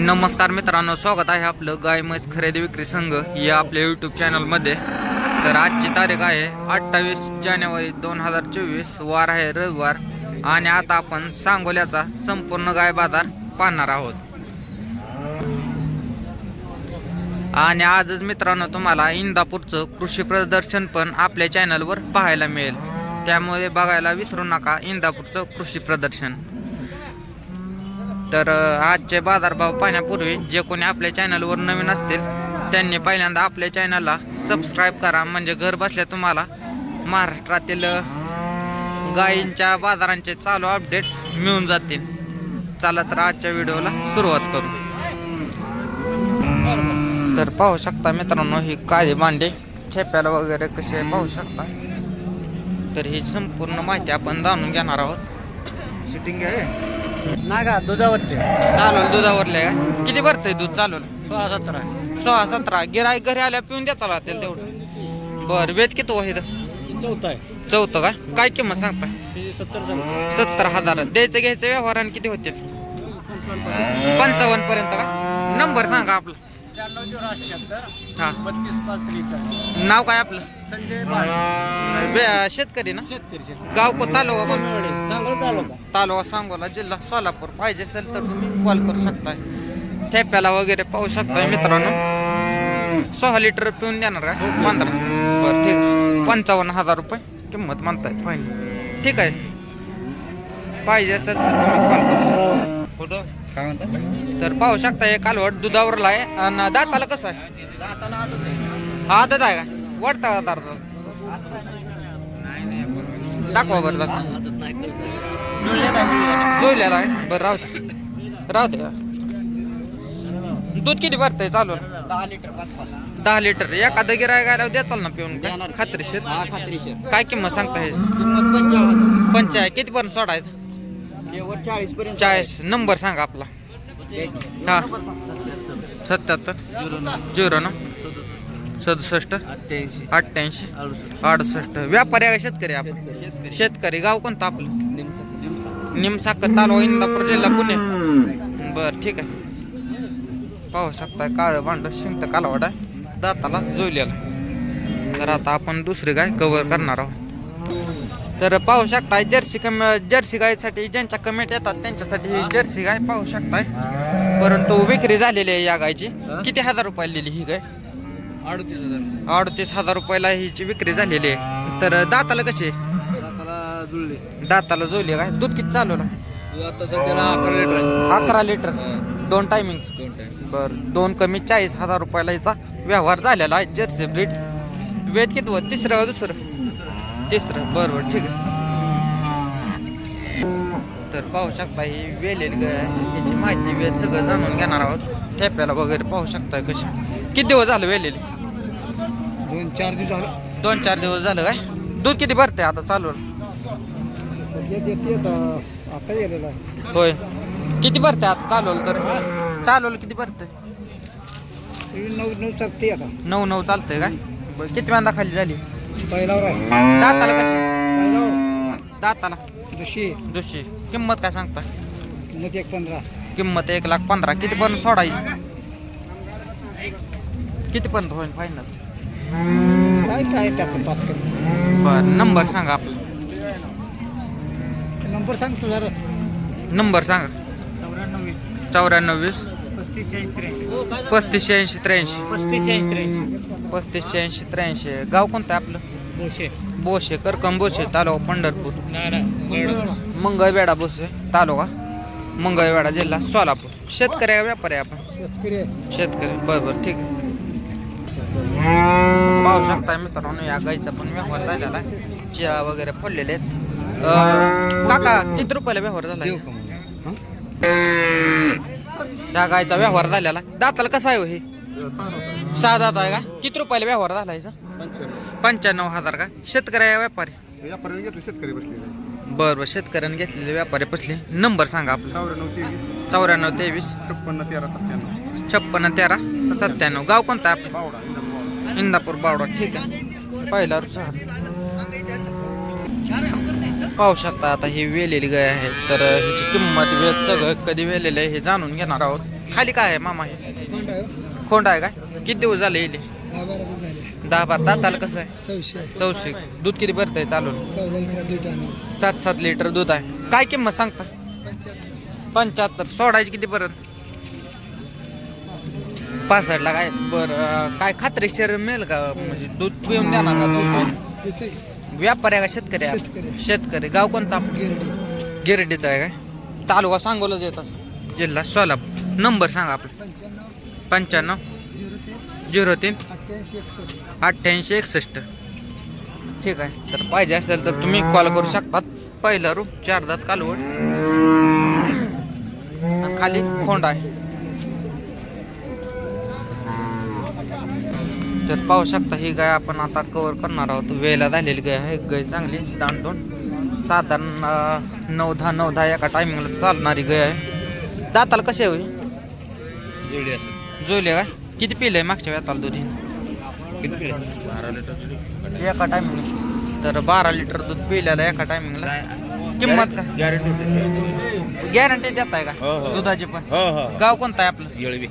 नमस्कार मित्रांनो स्वागत आहे आपलं गाय म्हैस खरेदी विक्री संघ या आपल्या यूट्यूब चॅनलमध्ये तर आजची तारीख आहे अठ्ठावीस जानेवारी दोन हजार चोवीस वार आहे रविवार. आणि आता आपण सांगोल्याचा संपूर्ण गाय बाजार पाहणार आहोत. आणि आजच मित्रांनो तुम्हाला इंदापूरचं कृषी प्रदर्शन पण आपल्या चॅनलवर पाहायला मिळेल. त्यामुळे बघायला विसरू नका इंदापूरचं कृषी प्रदर्शन. तर आजचे बाजारभाव पाहण्यापूर्वी जे कोणी आपल्या चॅनलवर नवीन असतील त्यांनी पहिल्यांदा आपल्या चॅनलला सबस्क्राईब करा. म्हणजे घर बसल्या तुम्हाला महाराष्ट्रातील गायींच्या बाजारांचे चालू अपडेट्स मिळून जातील. चला तर आजच्या व्हिडिओला सुरुवात करू. तर पाहू शकता मित्रांनो ही काळी भांडे ठेप्याला वगैरे कसे पाहू शकता. तर ही संपूर्ण माहिती आपण जाणून घेणार आहोत. शूटिंग आहे? नाही का दुधावरती. चालवलं दुधावरले का? किती भरतंय दूध चालवलं सोळा सतरा. सोळा सतरा. गिराईक घरी आल्या पिऊन द्या चला त्याला तेवढं. बरं वेद किती हो इथं? चौथा आहे. चौथं का? काय किंमत सांगताय हे सत्तर सत्तर हजार. द्यायचं घ्यायचं व्यवहाराने किती होते पंचावन्न पर्यंत का? नंबर सांगा आपलं. त्र्याण्णव चौराशी शहात्तर हा. बत्तीस पाच त्रेचाळीस. नाव काय आपलं? संजय बाळ. बे- शेतकरी ना? शेतकरी शेतकरी. गाव को तालुका कोण? चांगलं चालू का तालुका सांगोला जिल्हा सोलापूर. पाहिजे असेल तर तुम्ही कॉल करू शकताय. ठेप्याला वगैरे पाहू शकताय मित्रांनो. सहा लिटर पिऊन देणार का पंधरा. बरं ठीक पंचावन्न हजार रुपये किंमत म्हणताय फाईन ठीक आहे. पाहिजे असेल तर तुम्ही कॉल करू शकता. कुठं? काय म्हणता? तर पाहू शकता हे कालवड दुधावरला आहे. आणि दाताला कसं आहे? दाताला हा आदत आहे का? वाटतं का दाखवा बरं दाखवा. जोडलेला आहे. बरं राहू दे. राहू दे. दूध किती भरतंय? चालू दहा लिटर दहा लिटर. एखादं गिराय गायला द्या चाल ना पिऊन. काय? खात्रीशीर. खात्रीशीर. काय किंमत सांगता हे किंमत पंचाळीस पंचाय किती पर्यंत सोडायचं? शेवट चाळीस पर्यंत चाळीस. नंबर सांगा आपला. हा. सत्याहत्तर. झिरो ना सदुसष्ट? अठ्ठ्याऐंशी. अठ्ठ्याऐंशी? अडुसष्ट. व्यापारी आहे का शेतकरी आपण. शेतकरी. गाव कोणतं आपलं? निमसाकर तालुका इंदापूर जिल्हा पुणे. बर ठीक आहे. पाहू शकताय काळं भांड शिंत कालवाड आहे. दाताला जोडलेला आहे. तर आता आपण दुसरी गाय कव्हर करणार आहोत. तर पाहू शकताय जर्सी कम जर्सी गायसाठी ज्यांच्या कमेंट येतात त्यांच्यासाठी ही जर्सी गाय पाहू शकताय. परंतु विक्री झालेली आहे या गायची. किती हजार रुपयाला दिली ही गाय? अडतीस हजार अडतीस हजार रुपयाला हिची विक्री झालेली आहे. तर दाताला कशी आहे? दाताला जुळले. दाताला काय? दूध किती आता सध्याला अकरा लिटर आहे. अकरा लिटर. दोन टायमिंग दोन टाइम बर दोन कमी चाळीस हजार रुपयाला हिचा व्यवहार झालेला आहे. Jersey breed. वेद किती व? तिसरं व दुसरं? तिसरं. बरं बरं ठीक आहे. तर पाहू शकता ही वेलेली गाय आहे. याची माहिती वेळ सगळं जाणून घेणार आहोत. ठेप्याला वगैरे पाहू शकता कशा. किती दिवस झालं वेलेली? दोन चार दिवस झालं. दोन चार दिवस झालं काय? दूध किती भरते आता चालू सध्या देते आता गेलेला. आहे होय. किती भरते आता चालवलं तर? चालवलं किती भरते नऊ नऊ चालते आता. नऊ नऊ चालतंय काय? बरं किती वेळा खाली झाली? पहिल्यावर आहे. दाताला कशी? पहिल्यावर दाताला? दुशी. दुसरी किंमत काय सांगता? मग एक पंधरा. किंमत एक लाख पंधरा. किती पर्यंत सोडायची? किती पर्यंत होईल फायनल काय काय त्यात पाच बर नंबर सांगा आपला. नंबर सांगतो जरा. नंबर सांगा. चौऱ्याण्णव वीस. चौऱ्याण्णव वीस पस्तीस ऐंशी त्र्याऐंशी. पस्तीसशे ऐंशी त्र्याऐंशी पस्तीस ऐंशी त्र्याऐंशी. पस्तीसशे ऐंशी त्र्याऐंशी गाव कोणतं आहे आपलं? दोनशे बोशे. करकम बोशे तालुका पंढरपूर. नाही मंगळवेढा बोसे तालुका मंगळवेढा जिल्हा सोलापूर. शेतकरी आहे का व्यापारी आहे आपण. शेतकरी. बरं बरं ठीक आहे. पाहू शकताय मित्रांनो या गाईचा पण व्यवहार झालेला आहे. चिया वगैरे पडलेले आहेत. काका किती रुपयाला व्यवहार झाला? या गायचा व्यवहार झालेला दाताला कसा आहे हो हे? सहा दात आहे का? किती रुपयाला व्यवहार झाला याचा? पंच्याण्णव हजार का? शेतकरी आहे व्यापारी. व्यापाऱ्याने घेतले शेतकरी बरं बरं. शेतकऱ्याने घेतलेले व्यापारी पसले नंबर सांगा आपला. चौऱ्याण्णव तेवीस. चौऱ्याण्णव तेवीस. छप्पन्न तेरा सत्त्याण्णव. छप्पन्न तेरा सत्त्याण्णव. गाव कोणतं आहे आपलं? बावडा इंदापूर बावडा. ठीक आहे. पहिला सहा पाहू शकता आता ही वेलेली गाय आहे. तर हिची किंमत वेळ सगळं कधी वेलेलं आहे हे जाणून घेणार आहोत. खाली काय आहे मामा? हे खोंड आहे काय? किती दिवस झाले इले दहा बारा दाताला कसं आहे? चौशे. चौशे दूध किती भरतंय आहे चालू सात सात लिटर दूध आहे. काय किंमत सांगता? पंच्याहत्तर. सोडायची किती परत पासष्टला काय? बरं काय खात्रीशीर मिळेल का? म्हणजे दूध पिऊन देणार का दूध देते व्यापारी आहे का शेतकरी आहे? शेतकरी. शेतकरी. गाव कोणता? गिरडी. गिरडीचा आहे काय? तालुका सांगोला देत असं जिल्हा सोलापूर. नंबर सांगा आपला. पंच्याण्णव. पंच्याण्णव. झिरो झिरो तीन. अठ्ठ्याऐंशी एकसष्ट. अठ्ठ्याऐंशी एकसष्ट. ठीक आहे. तर पाहिजे असेल तर तुम्ही कॉल करू शकतात. पहिला रूम चार दात कालवड. आणि खाली खोंड आहे. तर पाहू शकता ही गाय आपण आता कव्हर करणार आहोत. वेळेला झालेली गाय आहे. गाय चांगली दांडून. साधारण नऊ दहा नऊ दहा एका टायमिंगला चालणारी गाय आहे. दाताला कसे होई जोले काय किती पिले मागच्या वेताला दुधी? एका टायमिंग तर बारा लिटर दूध पिल्याला एका टायमिंगला किंमत काय? गॅरंटी गॅरंटी देत आहे का? हो, हो. दुधाची पण? हो गाव कोणतं आहे आपलं? येळवी.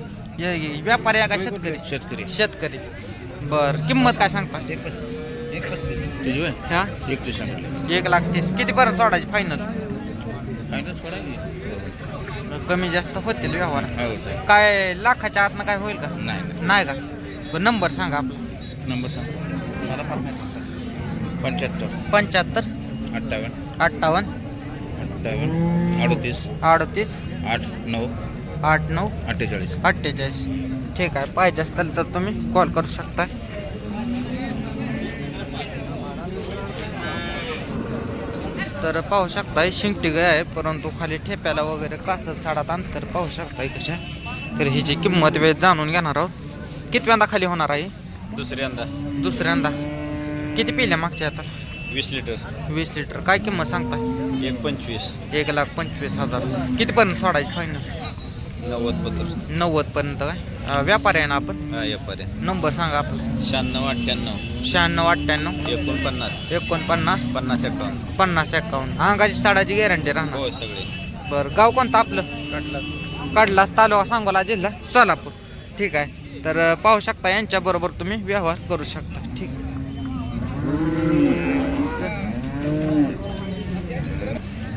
व्यापारी आहे का शेतकरी? शेतकरी. शेतकरी. बर किंमत काय सांगता? तुझी होय? हा? एक तू सांगितलं. एक लाख तीस. किती पर्यंत सोडायची फायनल फायनल सोडा की. कमी जास्त होतील व्यवहार. हो होतंय. काय लाखाच्या आतनं काय होईल का? नाही नाही. नाही का? बरं नंबर सांगा आपला. नंबर सांग. मला माहिती. पंच्याहत्तर. पंच्याहत्तर. अठ्ठावन्न. अठ्ठावन्न. अठ्ठावन्न. अडतीस. अडतीस. आठ नऊ. आठ नऊ. अठ्ठेचाळीस. अठ्ठेचाळीस. ठीक आहे. पाहिजे असेल तर तुम्ही कॉल करू शकता. तर पाहू शकताय शिंगटी गाय आहे परंतु खाली ठेप्याला वगैरे कासत साडात अंतर पाहू शकताय कशा तर हिची किंमत वेळ जाणून घेणार आहोत. कितव्यांदा खाली होणार आहे? दुसऱ्यांदा दुसऱ्यांदा किती पिल्या मागच्या आता? वीस लिटर. वीस लिटर. काय किंमत सांगता एक पंचवीस. एक लाख पंचवीस हजार. कितीपर्यंत सोडायची फायनल नव्वद पत्र. नव्वद पर्यंत काय? व्यापारी आहे ना आपण? हा यापर्यंत नंबर सांगा आपला. शहाण्णव अठ्ठ्याण्णव. शहाण्णव अठ्ठ्याण्णव. एकोणपन्नास. एकोणपन्नास. पन्नास एकावन्न. पन्नास एकावन्न. अंगाची साडाची गॅरंटी राहणार. हो सगळे. बरं गाव कोणतं आपलं? कडलास. तालुका सांगोला जिल्हा सोलापूर. ठीक आहे. तर अं, पाहू शकता यांच्या बरोबर तुम्ही व्यवहार करू शकता. ठीक.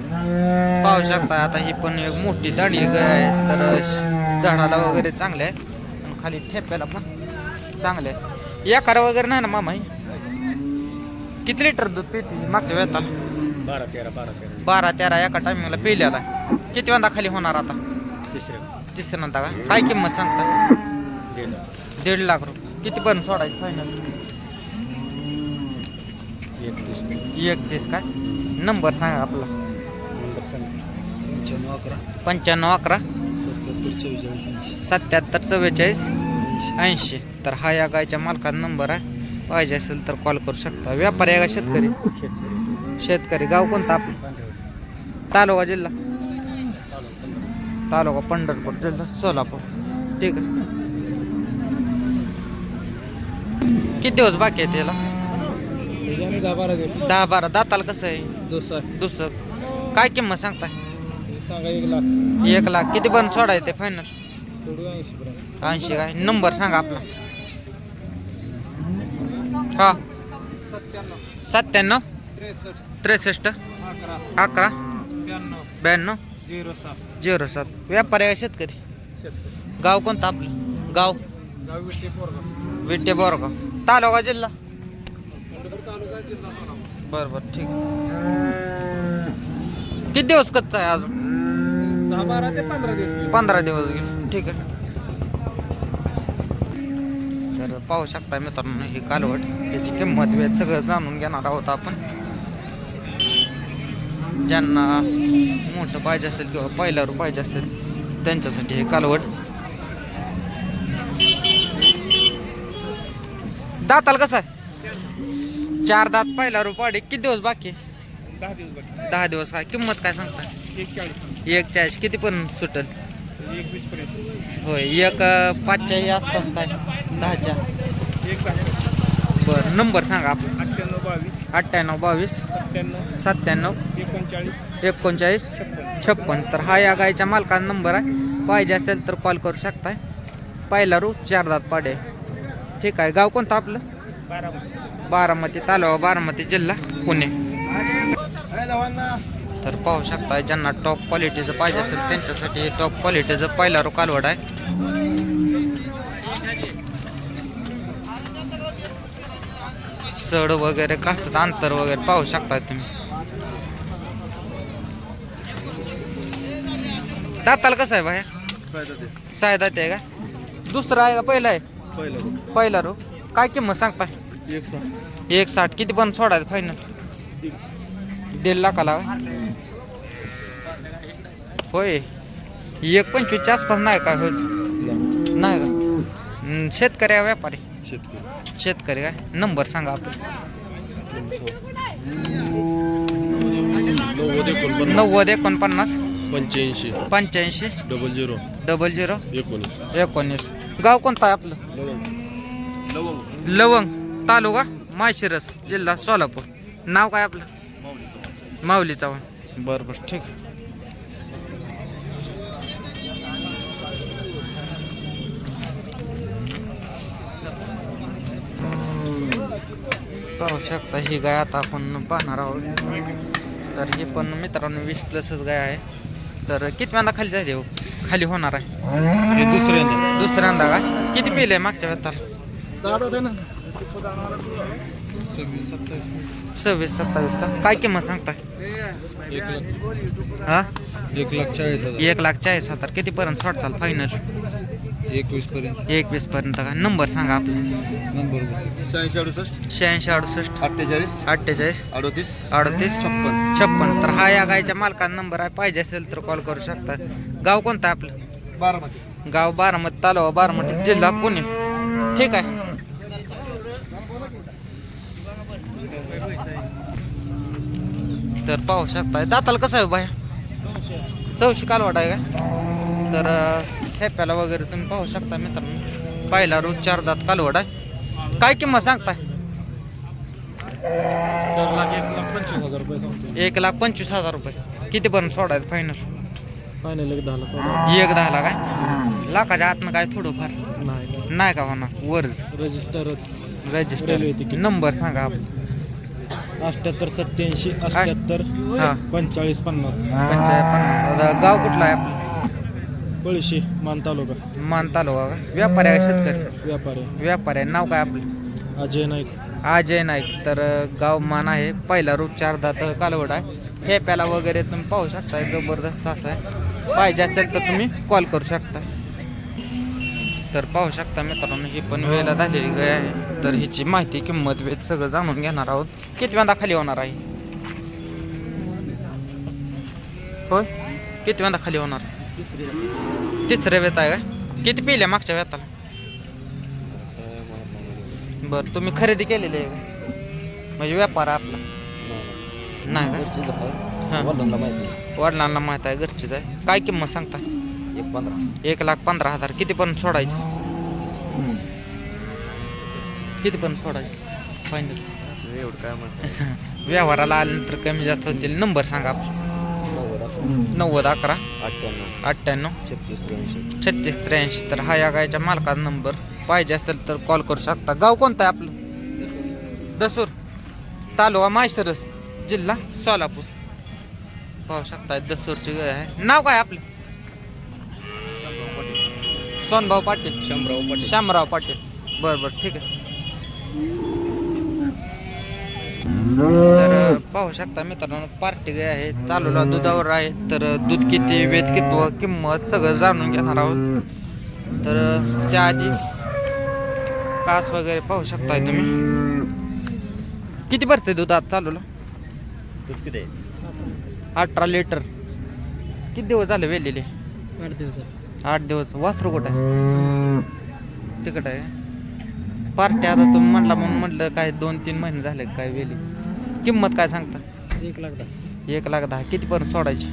आहे. पाहू शकता. आता ही पण एक मोठी दाढी आहे तर धडाला वगैरे चांगले आहे. खाली ठेप्याला पण चांगले आहे. एखादा वगैरे नाही ना मामा किती लिटर दूध पिते मागच्या वेळेला? बारा तेरा बारा तेरा. बारा तेरा एका टायमिंगला पिल्याला. किती वेळा खाली होणार आता? तिसऱ्या तिसऱ्यांदा का? काय किंमत सांगता? दीड लाख. रुपये. किती पर्यंत सोडायची फायनल एकतीस एकतीस काय? नंबर सांगा आपला. पंच्याण्णव अकरा. पंच्याण्णव अकरा. सत्याहत्तर चव्वेचाळीस ऐंशी. सत्याहत्तर चव्वेचाळीस ऐंशी. तर हा या गायच्या मालकाचा नंबर आहे. पाहिजे असेल तर कॉल करू शकता. व्यापारी आहे का शेतकरी? शेतकरी. गाव कोणतं आपलं? पांढरेवाडी तालुका जिल्हा? तालुका पंढरपूर जिल्हा सोलापूर. ठीक आहे. किती दिवस बाकी आहे त्याला दहा बारा दहा बारा. दाताला कसं आहे? दुसरा. दुसरं. काय किंमत सांगताय? सांगा एक लाख. एक लाख. किती पर्यंत सोडायचे फायनल सोडू ऐंशी पर्यंत. ऐंशी काय? नंबर सांगा आपला. हा. सत्त्याण्णव. सत्त्याण्णव त्रेसष्ट. त्रेसष्ट अकरा. अकरा. ब्याण्णव. ब्याण्णव. झिरो सात. झिरो सात. व्यापारी आहे शेतकरी. शेतकरी. गाव कोणतं आपलं? गाव? गाव विटे पोरगाव. विटे बोरगाव तालुका जिल्हा? पंढरपूर तालुका जिल्हा सोलापूर. बरं बरं. ठीक किती दिवस कच्चा आहे अजून? दहा बारा ते पंधरा दिवस गेले. पंधरा दिवस गेले. ठीक आहे. तर पाहू शकता मित्रांनो ही कालवट याची किंमत वेळ सगळं जाणून घेणार आहोत आपण. ज्यांना मोठं पाहिजे असेल किंवा पहिला रू पाहिजे असेल त्यांच्यासाठी हे कालवट. दाताल कसं आहे? चार दात पहिला रू पाडी किती दिवस बाकी? दहा दिवस बाकी. दहा दिवस. काय किंमत काय सांगता एक चाळीस. किती पण सुटेल? होय एक अं, पाचच्या आसपास काय? दहाच्या. बरं नंबर सांगा आपला. अठ्ठ्याण्णव बावीस. अठ्ठ्याण्णव बावीस. सत्त्याण्णव. सत्त्याण्णव. एकोणचाळीस. एकोणचाळीस. छप्पन. छप्पन. तर हा या गायच्या मालकाचा नंबर आहे. पाहिजे असेल तर कॉल करू शकताय. पहिला रू चार दात पाडे. ठीक आहे. गाव कोणतं आपलं? बारामती. बारामती तालुका बारामती जिल्हा पुणे. तर पाहू शकता ज्यांना टॉप क्वालिटीचं पाहिजे असेल त्यांच्यासाठी हे टॉप क्वालिटीचं पहिला रू कालवड आहे. सड वगैरे कसं अंतर वगैरे पाहू शकता तुम्ही. दाताल कसं आहे भाया साय दात आहे का? दुसरं आहे का पहिलं आहे? पहिलं पहिला रो काय किंमत सांगताय? एक साठ. किती पण सोडायचं फायनल दीड. लाखाला होय? होय एक पंचवीसच्या आसपास नाही काय होच नाही का? हम्म, शेतकरी आहे व्यापारी. शेतकरी शेतकरी काय? नंबर सांगा आपण नव्वद एकोणपन्नास. नव्वद एकोणपन्नास पंच्याऐंशी. पंच्याऐंशी. Double zero. Double zero. एकोणीस. एकोणीस. गाव कोणतं आहे आपलं? लवंग. लवंग. तालुका माळशिरस जिल्हा सोलापूर. नाव काय आपलं? माऊली चव्हाण. बरं बरं. ठीक आहे. पाहू शकता ही गाय आता आपण पाहणार आहोत. तर ही पण मित्रांनो वीस प्लसच गाय आहे. तर किती वेळा खाली झाली हो? खाली होणार आहे. हे दुसऱ्यांदा दुसऱ्यांदा काय किती पिले मागच्या ना. सव्वीस सत्तावीस. सव्वीस सत्तावीस का? काय किंमत सांगताय? एक लाख. हा? एक लाख चाळीस हजार. एक लाख चाळीस हजार. कितीपर्यंत शॉर्ट चाल फायनल एकवीस पर्यंत. एकवीस पर्यंत का? नंबर सांगा आपला. नंबर शहाऐंशी अडुसष्ट. शहाऐंशी अडुसष्ट. अठ्ठेचाळीस. अठ्ठेचाळीस. अडोतीस. अडतीस. छप्पन. छप्पन. तर हा या गायच्या मालकाचा नंबर आहे. पाहिजे असेल तर कॉल करू शकता. गाव कोणतं आहे आपलं? बारामती. गाव बारामती तालुका बारामती जिल्हा पुणे. ठीक आहे. तर पाहू शकताय. दाताला कसं आहे बाया? चौशी कालवाट आहे का? तर ठेप्याला वगैरे तुम्ही पाहू शकता मित्रांनो. पहिला रोज चार दात कालवड आहे. काय किंमत सांगताय? एक लाख पंचवीस हजार रुपये रुपये. कितीपर्यंत सोडायचं फायनल फायनल एक दहाला सोडा एक दहाला काय? लाखाच्या आतनं काय थोडंफार? नाही नाही. का होणार? रजिस्टरच रजिस्टर तिकीट. नंबर सांगा आपण अठ्ठ्याहत्तर सत्याऐंशी अठ्ठ्याहत्तर हा. पंचेचाळीस पन्नास. पंचायत गाव कुठला आहे आपलं? पळशी मान तालुका मान तालुका का? व्यापारी आहे का शेतकरी? व्यापारी. व्यापारी आहे नाव काय आपलं? अजय नाईक. अजय नाईक. तर गाव मान आहे. पहिला रोज चार दात कालवड आहे. खेप्याला वगैरे तुम्ही पाहू शकता जबरदस्त असं आहे. पाहिजे असेल तर तुम्ही कॉल करू शकता तर पाहू शकता मित्रांनो ही पण वेळेला झालेली गाय आहे. तर हिची माहिती किंमत वेद सगळं जाणून घेणार आहोत. किती वेळा खाली होणार आहे? होय? किती वेळा खाली होणार? तिसऱ्या वेत आहे का किती पिल्या मागच्या वेताला? बरं तुम्ही खरेदी केलेली आहे का? म्हणजे व्यापार आहे आपला? नाही का? हां. वडिलांना माहीत आहे घरचीच आहे. काय किंमत सांगता? एक पंधरा एक लाख पंधरा हजार. किती पण सोडायचे? किती पण सोडायचे? फायनल एवढं काय व्यवहाराला आल्यानंतर कमी जास्त होतील. नंबर सांगा आपला. नव्वद अकरा? अठ्ठ्याण्णव. अठ्ठ्याण्णव? छत्तीस त्र्याऐंशी. छत्तीस त्र्याऐंशी. तर हा या गायच्या मालकाचा नंबर. पाहिजे असेल तर कॉल करू शकता. गाव कोणतं आहे आपलं? दसूर. तालुका माहेश्वरस जिल्हा सोलापूर. पाहू शकता दसूरची गाय आहे. नाव काय आपलं? सोनभाऊ पाटील. शंभराव पाटील. श्यामराव पाटील. बरं बरं ठीक आहे. तर पाहू शकता मित्रांनो पार्टी गाय आहे चालूला दुधावर आहे तर दूध किती वेद कितव किंमत सगळं जाणून घेणार आहोत. तर त्याआधी कास वगैरे पाहू शकताय तुम्ही. किती भरते दूध आज चालूला? दूध किती अठरा लिटर. किती दिवस झाले वेलेले? आठ दिवसात आठ दिवस. वासरू कुठं आहे? तिकट आहे. पार्टी आता तुम्ही म्हणला म्हणून म्हटलं काय दोन तीन महिने झाले काय वेली? किंमत काय सांगता? एक लाख दहा. एक लाख दहा. किती पर्यंत सोडायची?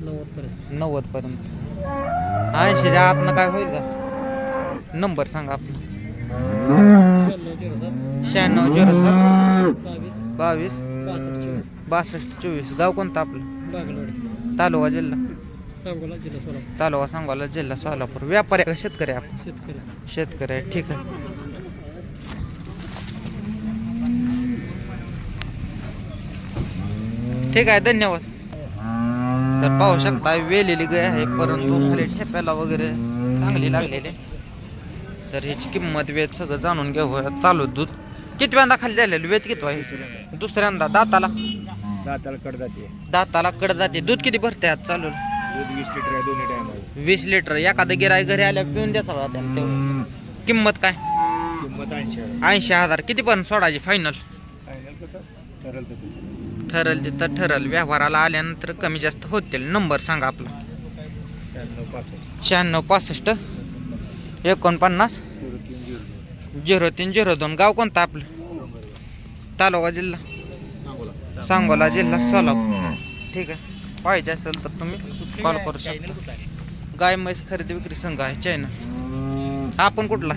नव्वद पर्यंत नव्वद पर्यंत ऐंशीच्या आतनं काय होईल का? नंबर सांगा आपला. शहाण्णव झिरो सात. शहाण्णव झिरो सात. बावीस. बावीस. बासष्ट चोवीस. बासष्ट चोवीस. गाव कोणतं आपलं? बागलवाडी. तालुका जिल्हा? सांगोला जिल्हा सोलापूर. तालुका सांगोला जिल्हा सोलापूर. व्यापारी आहे का शेतकरी आहे आपण शेतकरी. शेतकरी आहे. ठीक आहे. ठीक आहे धन्यवाद. तर पाहू शकता वेलेली गाय आहे परंतु खाली ठेप्याला वगैरे चांगली लागलेली. तर ह्याची किंमत वेद सगळं जाणून घेऊ चालू दूध. किती वेळा खाली झालेलं? वेद किती आहे? दुसऱ्यांदा दाताला. दाताला कडदाते दाताला कड जाते दूध किती भरते आज चालू? दूध वीस लिटर आहे दोन्ही टाइम वीस लिटर. एखादं गिराय घरी आल्या पिऊन द्यायचा का त्याला तेवढं. किंमत काय? किंमत ऐंशी हजार. किती पण सोडायची? फायनल फायनल ठरल तिथं ठरल. व्यवहाराला आल्यानंतर कमी जास्त होतील. नंबर सांगा आपला. शहाण्णव पासष्ट. एकोणपन्नास. झिरो तीन झिरो दोन. गाव कोणतं आपलं? तालुका जिल्हा. सांगोला जिल्हा सोलापूर. ठीक आहे. पाहिजे असेल तर तुम्ही कॉल करू शकता. गाय म्हैस खरेदी विक्री संघ आहे. चायना आपण कुठला?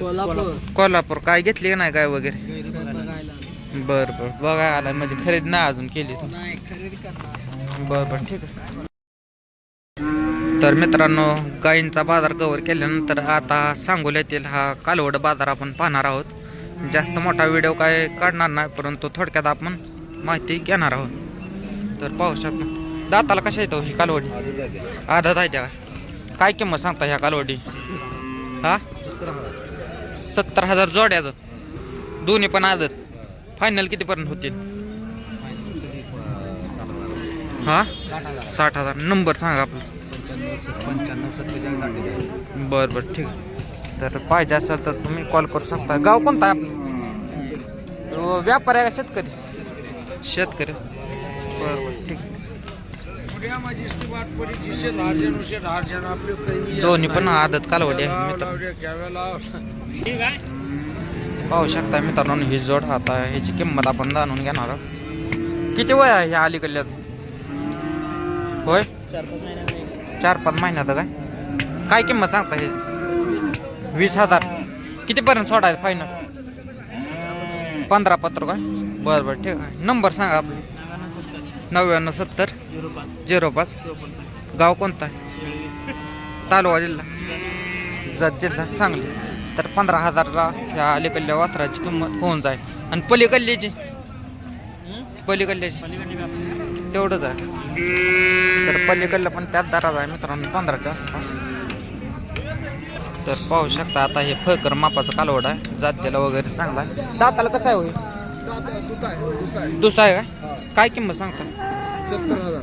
कोल्हापूर. कोल्हापूर. काय घेतली नाही गाय वगैरे? बर बर. बघा आला म्हणजे खरेदी नाही अजून केली बर बर ठीक आहे. तर मित्रांनो गायींचा बाजार कव्हर केल्यानंतर आता सांगोल्यातील हा कालवड बाजार आपण पाहणार आहोत. जास्त मोठा व्हिडिओ काय काढणार नाही परंतु थोडक्यात आपण माहिती घेणार आहोत. तर पाहू शकतो. दाताला कशा येतो ही कालवडी? आधी आहे त्या. काय किंमत सांगता ह्या कालवडी? हा? सत्तर हजार जोड्याचं. दोन्ही पण आदत. फायनल कितीपर्यंत होतील? हा? साठ हजार. नंबर सांगा आपला. बरं बरं ठीक आहे. तर पाहिजे असेल तर तुम्ही कॉल करू शकता. गाव कोणता आहे आपलं? व्यापारी आहे का शेतकरी? शेतकरी. बरं बरं ठीक. दोन्ही पण आदत कालवडी आहे. पाहू शकता मित्रांनो ही जोड आता ह्याची किंमत आपण जाणून घेणार आहोत. किती वय आहे ह्या अलीकडल्याच होय? चार पाच महिन्यात काय काय किंमत सांगता ह्याची? वीस हजार. कितीपर्यंत सोडायचं फायनल पंधरा पत्र काय बरं बरं ठीक आहे. नंबर सांगा आपला. नव्याण्णव सत्तर. झिरो पाच. गाव कोणता आहे? तालुका जिल्हा. जत जिल्हा सांगली. तर पंधरा हजारला ह्या अलीकडल्या वासराची किंमत होऊन जाईल. आणि पलीकडल्याची पलीकडल्याची तेवढंच आहे. तर पलीकडलं पण त्याच दरात आहे मित्रांनो पंधराच्या आसपास. तर पाहू शकता आता हे फळकर मापाचं कालवड आहे जातीला वगैरे चांगला आहे. दाताला कसं आहे होय? दुसरा आहे का? काय किंमत सांगता? सत्तर हजार.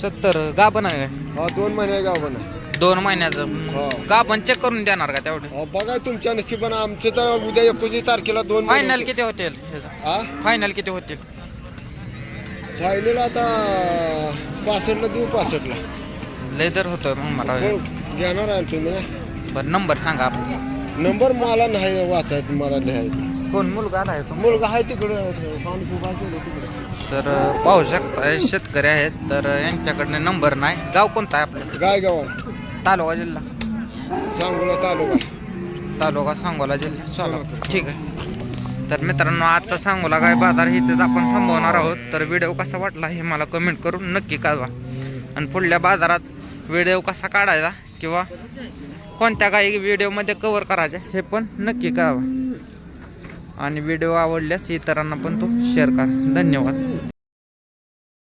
सत्तर. गाभण आहे काय? हा दोन महिने गाव बना दोन महिन्याचं. हो. गाभण चेक करून देणार का तेवढे? बघा तुमच्या नशिबानं आमचे तर उद्या एकोणीस तारखेला दोन फायनल किती होतील? हा फायनल किती होतील? फायनल आता पासष्टला देऊ पासष्टला. लय दर होतोय मग मला हो, घेणार आहे तुम्ही ना? बरं नंबर सांगा आपला. नंबर मला नाही वाचायचं मला लिहायचं कोण? मुलगा आलाय तो. मुलगा आहे तिकडं माणूस उभा केला तिकडं तर अं, पाहू शकता शेतकरी आहेत तर यांच्याकडनं नंबर नाही. गाव कोणता आहे आपलं? गायगावर तालुका जिल्हा. सांगोला तालुका. तालुका सांगोला जिल्हा. सोलापूर ठीक आहे. तर मित्रांनो आजचा सांगोला काय बाजार इथेच आपण थांबवणार आहोत. तर व्हिडिओ कसा वाटला हे मला कमेंट करून नक्की कळवा. आणि पुढल्या बाजारात व्हिडिओ कसा काढायचा किंवा कोणत्या काही व्हिडिओमध्ये कवर करायचे हे पण नक्की कळवा. आणि व्हिडिओ आवडल्यास इतरांना पण तो शेअर करा. धन्यवाद.